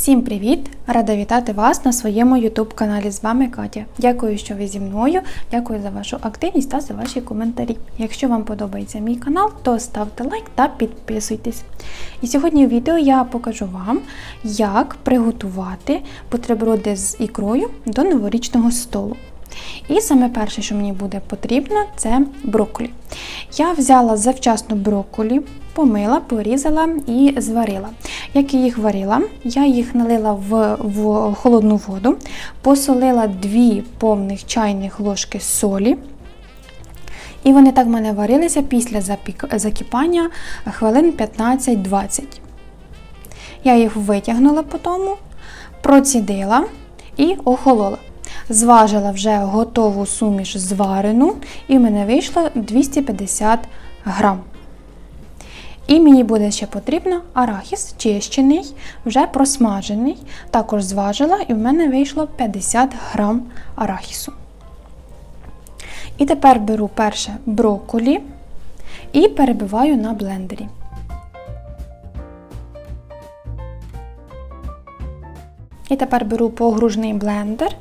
Всім привіт! Рада вітати вас на своєму YouTube каналі. З вами Катя. Дякую, що ви зі мною. Дякую за вашу активність та за ваші коментарі. Якщо вам подобається мій канал, то ставте лайк та підписуйтесь. І сьогодні у відео я покажу вам, як приготувати бутерброди з ікрою до новорічного столу. І саме перше, що мені буде потрібно, це брокколі. Я взяла завчасно брокколі, помила, порізала і зварила. Як я їх варила, я їх налила в, в холодну воду, посолила 2 повних чайних ложки солі. І вони так в мене варилися після запік... закипання хвилин 15-20. Я їх витягнула по тому, процідила і охолола. Зважила вже готову суміш зварену, і в мене вийшло 250 грам. І мені буде ще потрібно арахіс чищений, вже просмажений. Також зважила, і в мене вийшло 50 грам арахісу. І тепер беру перше брокколі і перебиваю на блендері. І тепер беру погружний блендер.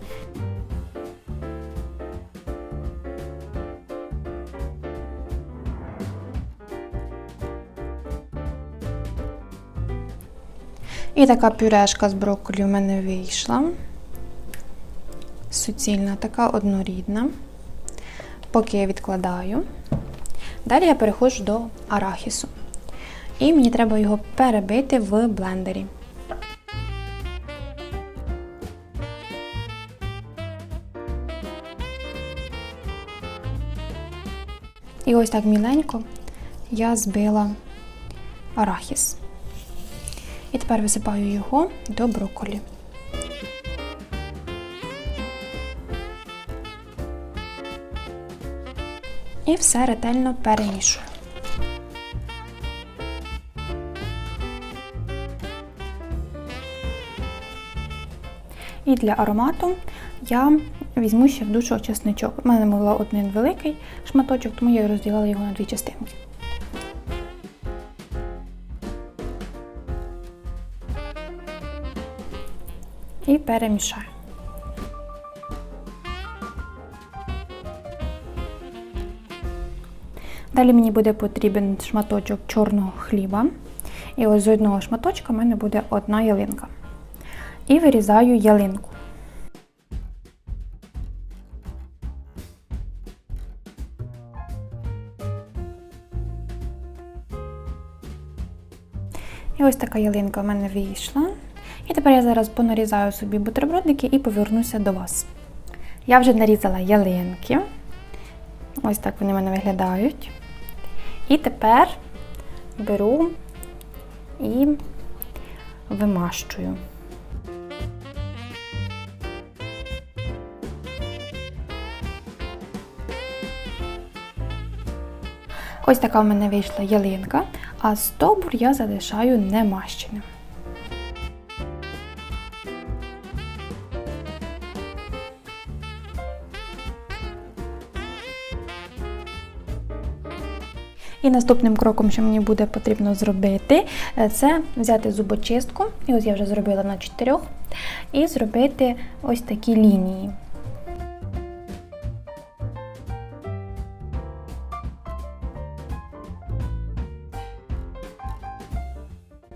І така пюрешка з брокколі в мене вийшла. Суцільна, така однорідна. Поки я відкладаю. Далі я переходжу до арахісу. І мені треба його перебити в блендері. І ось так міленько я збила арахіс. І тепер висипаю його до брокколі. І все ретельно перемішую. І для аромату я візьму ще в душу чесничок. У мене був один великий шматочок, тому я розділила його на дві частинки. І перемішаю. Далі мені буде потрібен шматочок чорного хліба. І ось з одного шматочка в мене буде одна ялинка. І вирізаю ялинку. І ось така ялинка в мене вийшла. І тепер я зараз понарізаю собі бутербродики і повернуся до вас. Я вже нарізала ялинки. Ось так вони в мене виглядають. І тепер беру і вимащую. Ось така в мене вийшла ялинка, а стовбур я залишаю немащеним. І наступним кроком, що мені буде потрібно зробити, е, це взяти зубочистку, і ось я вже зробила на чотирьох, і зробити ось такі лінії.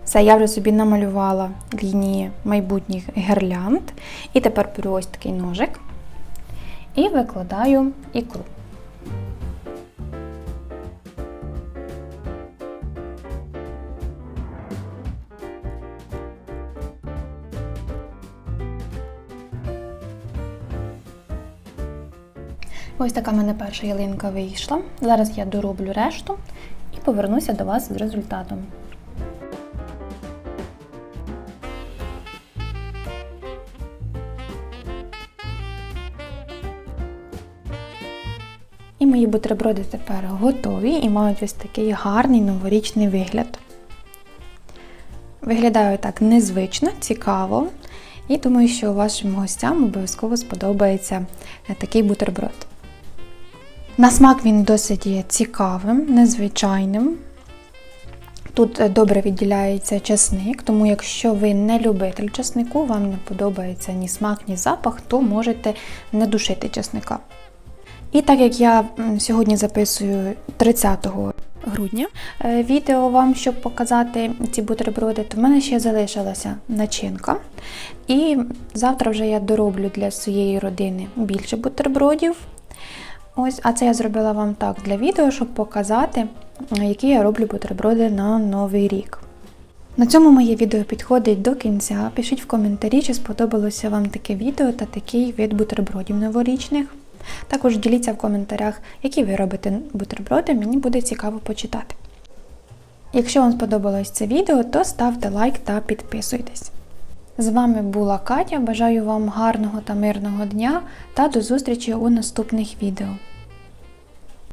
Все, я вже собі намалювала лінії майбутніх гірлянд. І тепер беру ось такий ножик і викладаю ікру. Ось така в мене перша ялинка вийшла. Зараз я дороблю решту і повернуся до вас з результатом. І мої бутерброди тепер готові і мають ось такий гарний новорічний вигляд. Виглядаю так незвично, цікаво. І думаю, що вашим гостям обов'язково сподобається такий бутерброд. На смак він досить є цікавим, незвичайним. Тут е, добре відділяється часник, тому якщо ви не любитель часнику, вам не подобається ні смак, ні запах, то можете не душити часника. І так як я сьогодні записую 30 грудня е, відео вам, щоб показати ці бутерброди, то в мене ще залишилася начинка. І завтра вже я дороблю для своєї родини більше бутербродів. Ось, а це я зробила вам так для відео, щоб показати, які я роблю бутерброди на новий рік. На цьому моє відео підходить до кінця. Пишіть в коментарі, чи сподобалося вам таке відео та такий вид бутербродів новорічних. Також діліться в коментарях, які ви робите бутерброди, мені буде цікаво почитати. Якщо вам сподобалось це відео, то ставте лайк та підписуйтесь. З вами була Катя. Бажаю вам гарного та мирного дня та до зустрічі у наступних відео.